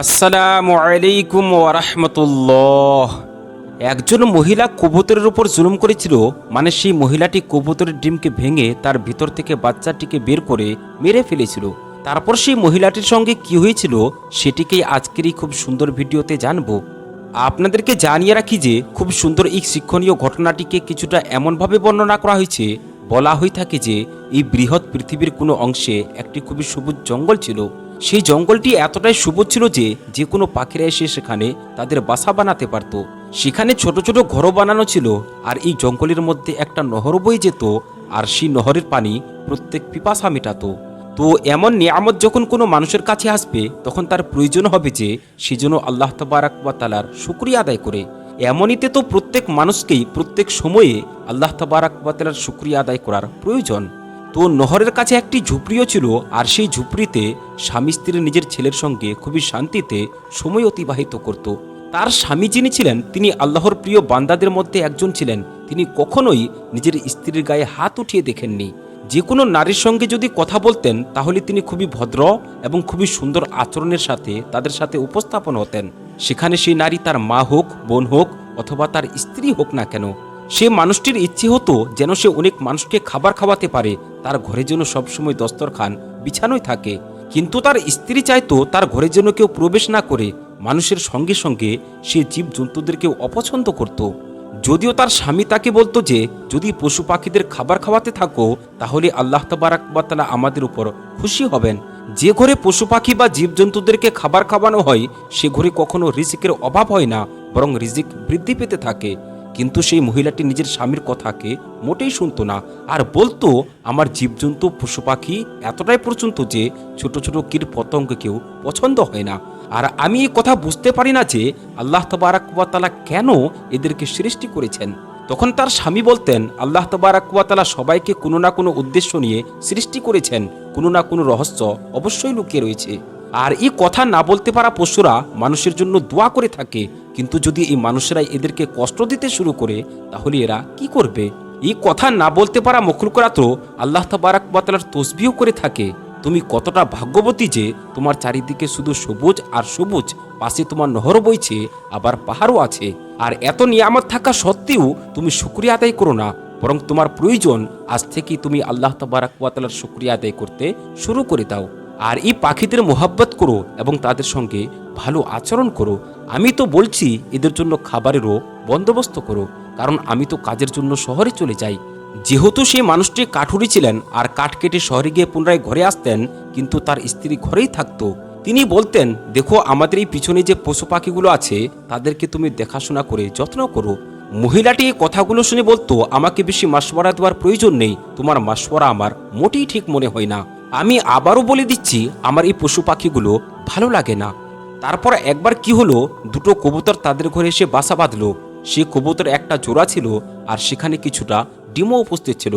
আসসালামু আলাইকুম ওরহমতুল্লাহ একজন মহিলা কবুতরের উপর জুলুম করেছিল মানে সেই মহিলাটি কবুতরের ডিমকে ভেঙে তার ভিতর থেকে বাচ্চাটিকে বের করে মেরে ফেলেছিল। তারপর সেই মহিলাটির সঙ্গে কি হয়েছিল, সেটিকেই আজকের এই খুব সুন্দর ভিডিওতে জানব। আপনাদেরকে জানিয়ে রাখি যে, খুব সুন্দর এই শিক্ষণীয় ঘটনাটিকে কিছুটা এমনভাবে বর্ণনা করা হয়েছে, বলা হয়ে থাকে যে, এই বৃহৎ পৃথিবীর কোনো অংশে একটি খুবই সবুজ জঙ্গল ছিল। সেই জঙ্গলটি এতটাই সবুজ ছিল যে যে কোনো পাখিরা এসে সেখানে তাদের বাসা বানাতে পারত। সেখানে ছোট ছোট ঘরও বানানো ছিল আর এই জঙ্গলের মধ্যে একটা নহর বয়ে যেত আর সেই নহরের পানি প্রত্যেক পিপাসা মেটাতো। তো এমন নিয়ামত যখন কোনো মানুষের কাছে আসবে, তখন তার প্রয়োজন হবে যে সেজন্য আল্লাহ তবারাক বা তালার শুক্রিয়া আদায় করে। এমনিতে তো প্রত্যেক মানুষকেই প্রত্যেক সময়ে আল্লাহ তবারাক বা তালার শুক্রিয়া আদায় করার প্রয়োজন। তো নহরের কাছে একটি ঝুপড়িও ছিল, আর সেই ঝুপড়িতে স্বামী স্ত্রী নিজের ছেলের সঙ্গে খুবই শান্তিতে সময় অতিবাহিত করত। তার স্বামী যিনি ছিলেন, তিনি আল্লাহর প্রিয় বান্দাদের মধ্যে একজন ছিলেন। তিনি কখনোই নিজের স্ত্রীর গায়ে হাত উঠিয়ে দেখেননি। যে কোনো নারীর সঙ্গে যদি কথা বলতেন, তাহলে তিনি খুবই ভদ্র এবং খুবই সুন্দর আচরণের সাথে তাদের সাথে উপস্থাপন হতেন। সেখানে সেই নারী তার মা হোক, বোন হোক, অথবা তার স্ত্রী হোক না কেন সে মানুষটির ইচ্ছে হতো যেন সে অনেক মানুষকে খাবার খাওয়াতে পারে, তার ঘরে যেন সবসময় দস্তরখান বিছানোই থাকে। কিন্তু তার স্ত্রী চাইতো তার ঘরে যেন কেউ প্রবেশ না করে, মানুষের সঙ্গে সঙ্গে সে জীব জন্তুদেরকেও অপছন্দ করত। যদিও তার স্বামী তাকে বলতো যে, যদি পশু পাখিদের খাবার খাওয়াতে থাকো, তাহলে আল্লাহ তাবারাকবাতালা আমাদের উপর খুশি হবেন। যে ঘরে পশু পাখি বা জীবজন্তুদেরকে খাবার খাওয়ানো হয়, সে ঘরে কখনো রিজিকের অভাব হয় না, বরং রিজিক বৃদ্ধি পেতে থাকে। কিন্তু সেই মহিলাটি নিজের স্বামীর কথাকে মোটেই শুনতো না। আর বলতো, আমার জীবজন্তু, পশু পাখি এতটাই পর্যন্ত যে ছোট ছোট কীট পতঙ্গকেও পছন্দ হয় না। আর আমি এই কথা বুঝতে পারি না যে আল্লাহ তবারাকালা কেন এদেরকে সৃষ্টি করেছেন? তখন তার স্বামী বলতেন, আল্লাহ তবারাকালা সবাইকে কোনো না কোনো উদ্দেশ্য নিয়ে সৃষ্টি করেছেন। কোনো না কোনো রহস্য অবশ্যই লুকিয়ে রয়েছে। আর এই কথা না বলতে পারা পশুরা মানুষের জন্য দোয়া করে থাকে। কিন্তু যদি এই মানুষেরাই এদেরকে কষ্ট দিতে শুরু করে, তাহলে এরা কি করবে? এই কথা না বলতে পারা মখলুকরা তো আল্লাহ তাবারাকালার তসবিও করে থাকে। তুমি কতটা ভাগ্যবতী যে তোমার চারিদিকে শুধু সবুজ আর সবুজ, পাশে তোমার নহর বইছে, আবার পাহাড়ও আছে। আর এত নিয়ামত থাকা সত্ত্বেও তুমি শুক্রিয়া আদায় করো না, বরং তোমার প্রয়োজন আজ থেকেই তুমি আল্লাহ তাবারাকালার শুক্রিয়া আদায় করতে শুরু করে দাও। আর এই পাখিদের মোহাব্বত করো এবং তাদের সঙ্গে ভালো আচরণ করো। আমি তো বলছি, এদের জন্য খাবারেরও বন্দোবস্ত করো, কারণ আমি তো কাজের জন্য শহরে চলে যাই। যেহেতু সেই মানুষটি কাঠুরি ছিলেন আর কাঠ কেটে শহরে গিয়ে পুনরায় ঘরে আসতেন, কিন্তু তার স্ত্রী ঘরেই থাকতো। তিনি বলতেন, দেখো, আমাদের এই পিছনে যে পশু পাখিগুলো আছে, তাদেরকে তুমি দেখাশোনা করে যত্ন করো। মহিলাটি এই কথাগুলো শুনে বলতো, আমাকে বেশি মাসওয়ারা দেওয়ার প্রয়োজন নেই, তোমার মাসওয়ারা আমার মোটেই ঠিক মনে হয় না। আমি আবারও বলে দিচ্ছি, আমার এই পশু পাখিগুলো ভালো লাগে না। তারপর একবার কি হলো, দুটো কবুতর তাদের ঘরে এসে বাসা বাঁধলো। সেই কবুতর একটা জোড়া ছিল আর সেখানে কিছুটা ডিমও উপস্থিত ছিল।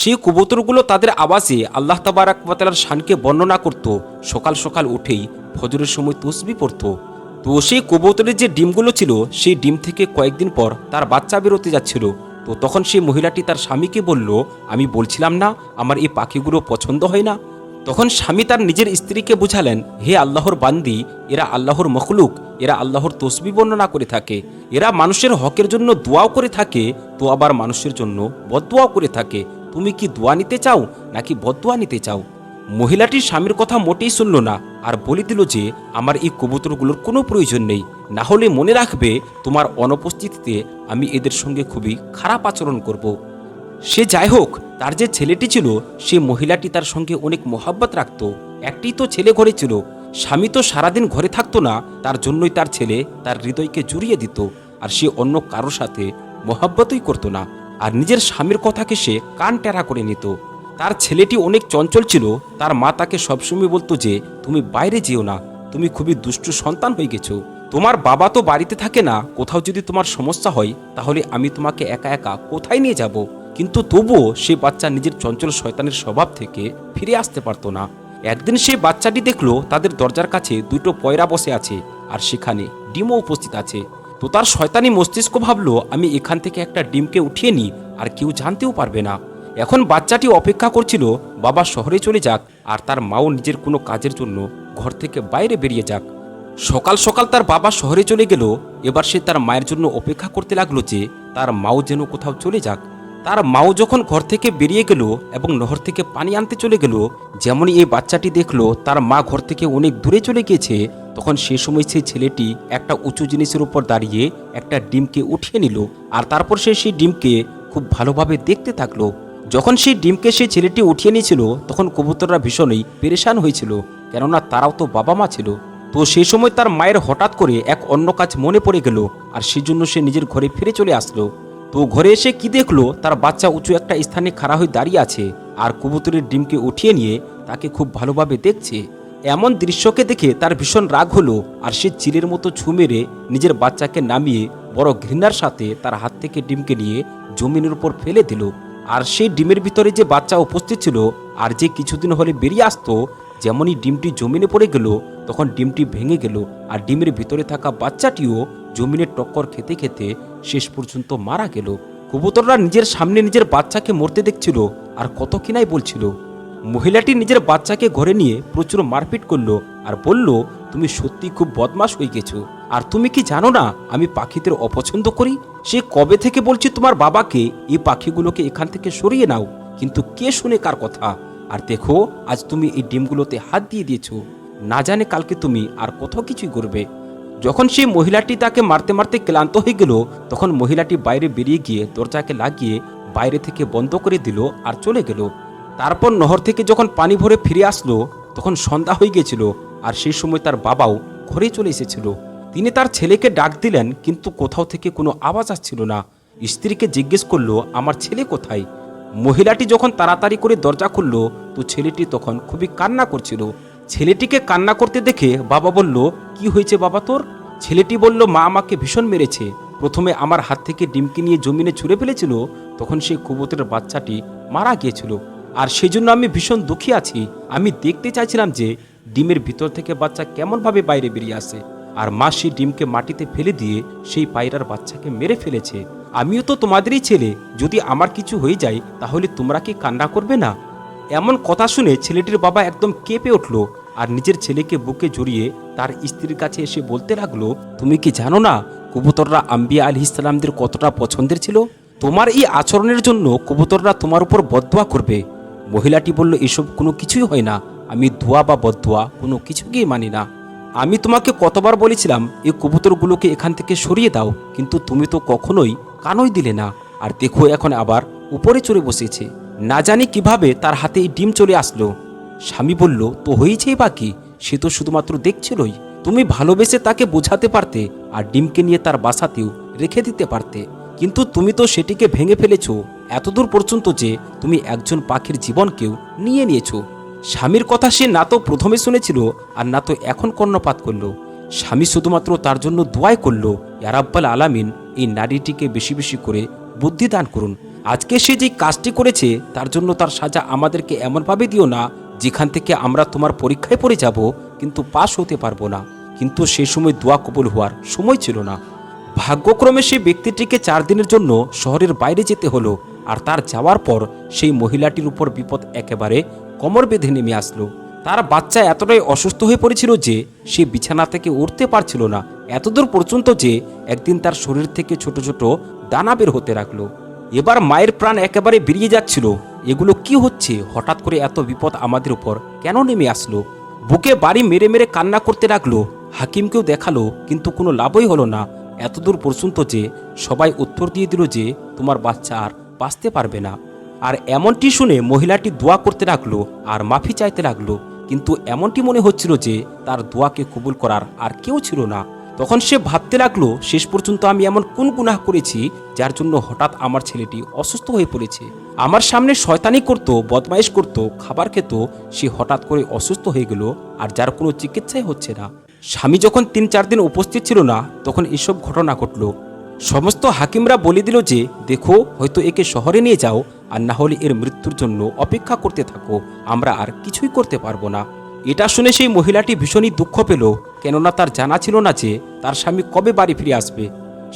সেই কবুতরগুলো তাদের আবাসে আল্লাহ তাবারাকালার শানকে বর্ণনা করত। সকাল সকাল উঠেই ফজরের সময় তসবি পড়ত। তো সেই কবুতরের যে ডিমগুলো ছিল, সেই ডিম থেকে কয়েকদিন পর তার বাচ্চা বেরোতে যাচ্ছিল। তো তখন সেই মহিলাটি তার স্বামীকে বলল, আমি বলছিলাম না, আমার এই পাখিগুলো পছন্দ হয় না। তখন স্বামী তার নিজের স্ত্রীকে বুঝালেন, হে আল্লাহর বান্দি, এরা আল্লাহর মখলুক, এরা আল্লাহর তসবি বর্ণনা করে থাকে, এরা মানুষের হকের জন্য দোয়াও করে থাকে, তো আবার মানুষের জন্য বদোয়াও করে থাকে। তুমি কি দোয়া নিতে চাও, নাকি বদোয়া নিতে চাও? মহিলাটির স্বামীর কথা মোটেই শুনল না, আর বলে দিল যে, আমার এই কবুতরগুলোর কোনো প্রয়োজন নেই। না হলে মনে রাখবে, তোমার অনুপস্থিতিতে আমি এদের সঙ্গে খুবই খারাপ আচরণ করব। সে যাই হোক তার যে ছেলেটি ছিল, সে মহিলাটি তার সঙ্গে অনেক মোহাব্বত রাখত। একটি তো ছেলে ঘরে ছিল, স্বামী তো সারাদিন ঘরে থাকতো না, তার জন্যই তার ছেলে তার হৃদয়কে জুড়িয়ে দিত, আর সে অন্য কারোর সাথে মোহাব্বতই করতো না, আর নিজের স্বামীর কথাকে সে কান টেরা করে নিত। তার ছেলেটি অনেক চঞ্চল ছিল, তার মা তাকে সবসময় বলতো যে, তুমি বাইরে যেও না, তুমি খুবই দুষ্টু সন্তান হয়ে গেছো, তোমার বাবা তো বাড়িতে থাকে না, কোথাও যদি তোমার সমস্যা হয়, তাহলে আমি তোমাকে একা একা কোথায় নিয়ে যাব? কিন্তু তবুও সে বাচ্চা নিজের চঞ্চল শয়তানের স্বভাব থেকে ফিরে আসতে পারতো না। একদিন সে বাচ্চাটি দেখল তাদের দরজার কাছে দুটো পয়রা বসে আছে আর সেখানে ডিমও উপস্থিত আছে। তো তার শয়তানি মস্তিষ্ক ভাবলো, আমি এখান থেকে একটা ডিমকে উঠিয়ে নিই, আর কেউ জানতেও পারবে না। এখন বাচ্চাটি অপেক্ষা করছিল, বাবা, শহরে চলে যাক। আর তার মাও নিজের কোনো কাজের জন্য ঘর থেকে বাইরে বেরিয়ে যাক। সকাল সকাল তার বাবা শহরে চলে গেল। এবার সে তার মায়ের জন্য অপেক্ষা করতে লাগল যে, তার মাও যেন কোথাও চলে যাক। তার মাও যখন ঘর থেকে বেরিয়ে গেল এবং নহর থেকে পানি আনতে চলে গেল, যেমনই এই বাচ্চাটি দেখল, তার মা ঘর থেকে অনেক দূরে চলে গিয়েছে, তখন সে সময় সেই ছেলেটি একটা উঁচু জিনিসের উপর দাঁড়িয়ে একটা ডিমকে উঠিয়ে নিল আর তারপর সে সেই ডিমকে খুব ভালোভাবে দেখতে থাকল। যখন সেই ডিমকে সেই ছেলেটি উঠিয়ে নিয়েছিল, তখন কবুতররা ভীষণই পেরেশান হয়েছিল, কেননা তারাও তো বাবা মা ছিল। তো সেই সময় তার মায়ের হঠাৎ করে এক অন্য কাজ মনে পড়ে গেল আর সেজন্য সে নিজের ঘরে ফিরে চলে আসলো। তো ঘরে এসে কি দেখল? তার বাচ্চা উঁচু একটা স্থানে খাড়া হয়ে দাঁড়িয়ে আছে আর কবুতরের ডিমকে উঠিয়ে নিয়ে তাকে খুব ভালোভাবে দেখছে। এমন দৃশ্যকে দেখে তার ভীষণ রাগ হলো আর সে চিলের মতো ছু মেরে নিজের বাচ্চাকে নামিয়ে বড় ঘৃণার সাথে তার হাত থেকে ডিমকে নিয়ে জমিনের উপর ফেলে দিল। আর সেই ডিমের ভিতরে যে বাচ্চা উপস্থিত ছিল আর যে কিছুদিন হলে বেরিয়ে আসতো, যেমনই ডিমটি জমিনে পড়ে গেল, তখন ডিমটি ভেঙে গেল আর ডিমের ভিতরে থাকা বাচ্চাটিও জমিনের টক্কর খেতে খেতে শেষ পর্যন্ত মারা গেল। কবুতররা নিজের সামনে নিজের বাচ্চাকে মরতে দেখছিল আর কত কিনাই বলছিল। মহিলাটি নিজের বাচ্চাকে ঘরে নিয়ে প্রচুর মারপিট করল আর বলল, তুমি সত্যি খুব বদমাশ হয়ে গেছো। আর তুমি কি জানো না, আমি পাখিদের অপছন্দ করি? সে কবে থেকে বলছি তোমার বাবাকে এই পাখিগুলোকে এখান থেকে সরিয়ে নাও। কিন্তু কে শুনে কার কথা? আর দেখো, আজ তুমি এই ডিমগুলোতে হাত দিয়ে দিয়েছ। না জানে কালকে তুমি আর কত কিছুই করবে। যখন সেই মহিলাটি তাকে মারতে মারতে ক্লান্ত হয়ে গেল, তখন মহিলাটি বাইরে বেরিয়ে গিয়ে দরজাকে লাগিয়ে বাইরে থেকে বন্ধ করে দিল আর চলে গেল। তারপর নহর থেকে যখন পানি ভরে ফিরে আসলো, তখন সন্ধ্যা হয়ে গেছিল আর সেই সময় তার বাবাও ঘরে চলে এসেছিল। তিনি তার ছেলেকে ডাক দিলেন, কিন্তু কোথাও থেকে কোনো আওয়াজ আসছিল না। স্ত্রীকে জিজ্ঞেস করল, আমার ছেলে কোথায়? মহিলাটি যখন তাড়াতাড়ি করে দরজা খুলল, তো ছেলেটি তখন খুবই কান্না করছিল। ছেলেটিকে কান্না করতে দেখে বাবা বলল, কি হয়েছে বাবা তোর? ছেলেটি বলল, মা আমাকে ভীষণ মেরেছে। প্রথমে আমার হাত থেকে ডিমকে নিয়ে জমিনে ছুঁড়ে ফেলেছিল, তখন সেই কবুতরের বাচ্চাটি মারা গিয়েছিল। আর সেই জন্য আমি ভীষণ দুঃখী আছি। আমি দেখতে চাইছিলাম যে ডিমের ভিতর থেকে বাচ্চা কেমনভাবে বাইরে বেরিয়ে আসে। আর মা সেই ডিমকে মাটিতে ফেলে দিয়ে সেই পায়রার বাচ্চাকে মেরে ফেলেছে। আমিও তো তোমাদেরই ছেলে। যদি আমার কিছু হয়ে যায়, তাহলে তোমরা কি কান্না করবে না? এমন কথা শুনে ছেলেটির বাবা একদম কেঁপে উঠল। আর নিজের ছেলেকে বুকে জড়িয়ে তার স্ত্রীর কাছে এসে বলতে লাগল, তুমি কি জানো না কবুতররা আম্বিয়া আলি ইসলামদের কতটা পছন্দের ছিল? তোমার এই আচরণের জন্য কবুতররা তোমার উপর বদদোয়া করবে। মহিলাটি বলল, এসব কোনো কিছুই হয় না। আমি ধোয়া বা বদদোয়া কোনো কিছুকেই মানি না। আমি তোমাকে কতবার বলেছিলাম, এই কবুতরগুলোকে এখান থেকে সরিয়ে দাও, কিন্তু তুমি তো কখনোই কানই দিলে না। আর দেখো, এখন আবার উপরে চড়ে বসেছে। না জানি কীভাবে তার হাতে এই ডিম চলে আসলো। স্বামী বলল, তো হয়েছেই বাকি সে তো শুধুমাত্র দেখছিলই। তুমি ভালোবেসে তাকে বোঝাতে পারতে আর ডিমকে নিয়ে তার বাসাতেও রেখে দিতে পারতে। কিন্তু তুমি তো সেটিকে ভেঙে ফেলেছো। এতদূর পর্যন্ত যে তুমি একজন পাখির জীবনকেও নিয়ে নিয়েছো। স্বামীর কথা সে না তো প্রথমে শুনেছিল আর না তো এখন কর্ণপাত করল। স্বামী শুধুমাত্র তার জন্য দোয়াই করল ইয়ারাব্বাল আলামিন, এই নারীটিকে বেশি বেশি করে বুদ্ধি দান করুন। আজকে সে যে কাজটি করেছে, তার জন্য তার সাজা আমাদেরকে এমনভাবে দিও না যেখান থেকে আমরা তোমার পরীক্ষায় পড়ে যাব, কিন্তু পাশ হতে পারব না। কিন্তু সে সময় দোয়া কবুল হওয়ার সময় ছিল না। ভাগ্যক্রমে সেই ব্যক্তিটিকে চার দিনের জন্য শহরের বাইরে যেতে হলো, আর তার যাওয়ার পর সেই মহিলাটির উপর বিপদ একেবারে কোমর বেঁধে নেমে আসলো। তার বাচ্চা এতটাই অসুস্থ হয়ে পড়েছিল যে সে বিছানা থেকে উঠতে পারছিল না, এতদূর পর্যন্ত যে একদিন তার শরীর থেকে ছোট ছোট দানা বের হতে লাগল। এবার মায়ের প্রাণ একেবারে বেরিয়ে যাচ্ছিল। এগুলো কি হচ্ছে? হঠাৎ করে এত বিপদ আমাদের উপর কেন নেমে আসলো? বুকে বাড়ি মেরে মেরে কান্না করতে লাগল। হাকিমকেও দেখাল, কিন্তু কোনো লাভই হলো না। এতদূর পর্যন্ত যে সবাই উত্তর দিয়ে দিল যে তোমার বাচ্চা আর বাঁচতে পারবে না। আর এমনটি শুনে মহিলাটি দোয়া করতে লাগল আর মাফি চাইতে লাগল। কিন্তু এমনটি মনে হচ্ছিল যে তার দোয়াকে কবুল করার আর কেউ ছিল না। তখন সে ভাবতে লাগল, শেষ পর্যন্ত আমি এমন কোন গুনাহ করেছি যার জন্য হঠাৎ আমার ছেলেটি অসুস্থ হয়ে পড়েছে? আমার সামনে শয়তানি করত, বদমাইশ করত, খাবার খেত, সে হঠাৎ করে অসুস্থ হয়ে গেল আর যার কোনো চিকিৎসাই হচ্ছে না। স্বামী যখন তিন চার দিন উপস্থিত ছিল না, তখন এসব ঘটনা ঘটল। সমস্ত হাকিমরা বলে দিল যে, দেখো, হয়তো একে শহরে নিয়ে যাও আর না হলে এর মৃত্যুর জন্য অপেক্ষা করতে থাকো, আমরা আর কিছুই করতে পারব না। এটা শুনে সেই মহিলাটি ভীষণই দুঃখ পেল, কেননা তার জানা ছিল না যে, তার স্বামী কবে বাড়ি ফিরে আসবে।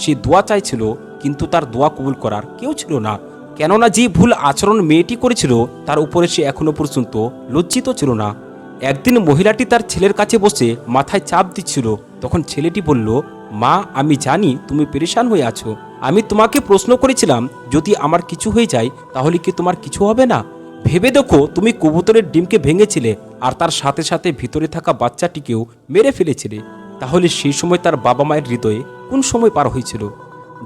সে দোয়া চাইছিল, কিন্তু তার দোয়া কবুল করার কেউ ছিল না। কেননা যে ভুল আচরণ মেয়েটি করেছিল, তার উপরে সে এখনও পর্যন্ত লজ্জিত ছিল না। একদিন মহিলাটি তার ছেলের কাছে বসে মাথায় চাপ দিচ্ছিল। তখন ছেলেটি বলল, মা, আমি জানি তুমি পেরেশান হয়ে আছো। আমি তোমাকে প্রশ্ন করেছিলাম, যদি আমার কিছু হয়ে যায়, তাহলে কি তোমার কিছু হবে না? ভেবে দেখো, তুমি কবুতরের ডিমকে ভেঙেছিলে আর তার সাথে সাথে ভিতরে থাকা বাচ্চাটিকেও মেরে ফেলেছিলে। তাহলে সেই সময় তার বাবা মায়ের হৃদয়ে কোন সময় পার হয়েছিল?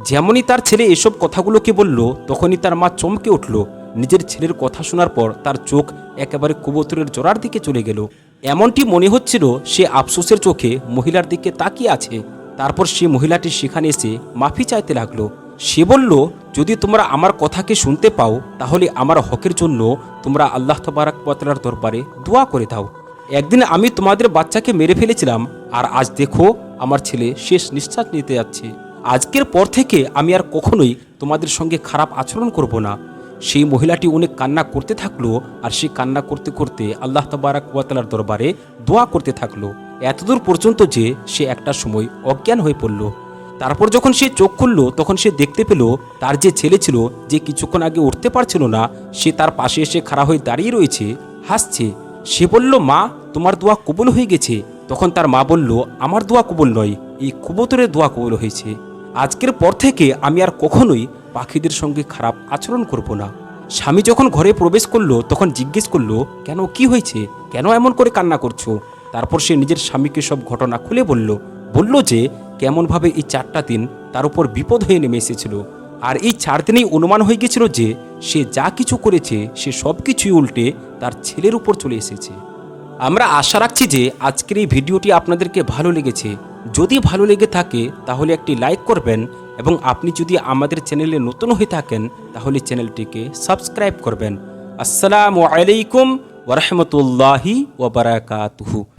যেমনই তার ছেলে এসব কথাগুলোকে বলল, তখনই তার মা চমকে উঠল। নিজের ছেলের কথা শোনার পর তার চোখ একেবারে কবুতরের জোড়ার দিকে চলে গেল। এমনটি মনে হচ্ছিল সে আফসোসের চোখে মহিলার দিকে তাকিয়ে আছে। তারপর সে মহিলাটি সেখানে এসে মাফি চাইতে লাগল। সে বলল, যদি তোমরা আমার কথাকে শুনতে পাও, তাহলে আমার হকের জন্য তোমরা আল্লাহ তবারাক পতলার দরবারে দোয়া করে দাও। একদিন আমি তোমাদের বাচ্চাকে মেরে ফেলেছিলাম, আর আজ দেখো, আমার ছেলে শেষ নিঃশ্বাস নিতে যাচ্ছে। আজকের পর থেকে আমি আর কখনোই তোমাদের সঙ্গে খারাপ আচরণ করব না। সেই মহিলাটি অনেক কান্না করতে থাকল আর সে কান্না করতে করতে আল্লাহ তবারাক ওয়াতালার দরবারে দোয়া করতে থাকল। এতদূর পর্যন্ত যে সে একটা সময় অজ্ঞান হয়ে পড়ল। তারপর যখন সে চোখ খুলল, তখন সে দেখতে পেল তার যে ছেলে ছিল যে কিছুক্ষণ আগে উঠতে পারছিল না, সে তার পাশে এসে খাড়া হয়ে দাঁড়িয়ে রয়েছে, হাসছে। সে বলল, মা, তোমার দোয়া কবুল হয়ে গেছে। তখন তার মা বলল, আমার দোয়া কবুল নয়, এই কবুতরের দোয়া কবুল হয়েছে। আজকের পর থেকে আমি আর কখনোই পাখিদের সঙ্গে খারাপ আচরণ করব না। স্বামী যখন ঘরে প্রবেশ করল, তখন জিজ্ঞেস করল, কেন, কি হয়েছে? কেন এমন করে কান্না করছ? তারপর সে নিজের স্বামীকে সব ঘটনা খুলে বলল বলল যে, কেমনভাবে এই চারটা দিন তার উপর বিপদ হয়ে নেমে এসেছিল। আর এই চার দিনেই অনুমান হয়ে গেছিল যে, সে যা কিছু করেছে, সে সব কিছুই উল্টে তার ছেলের উপর চলে এসেছে। আমরা আশা রাখছি যে, আজকের এই ভিডিওটি আপনাদেরকে ভালো লেগেছে। যদি ভালো লেগে থাকে, তাহলে একটি লাইক করবেন এবং আপনি যদি আমাদের চ্যানেলে নতুন হয়ে থাকেন, তাহলে চ্যানেলটিকে সাবস্ক্রাইব করবেন। আসসালামু আলাইকুম ওরহমতুল্লাহি ওবরাকাতুহু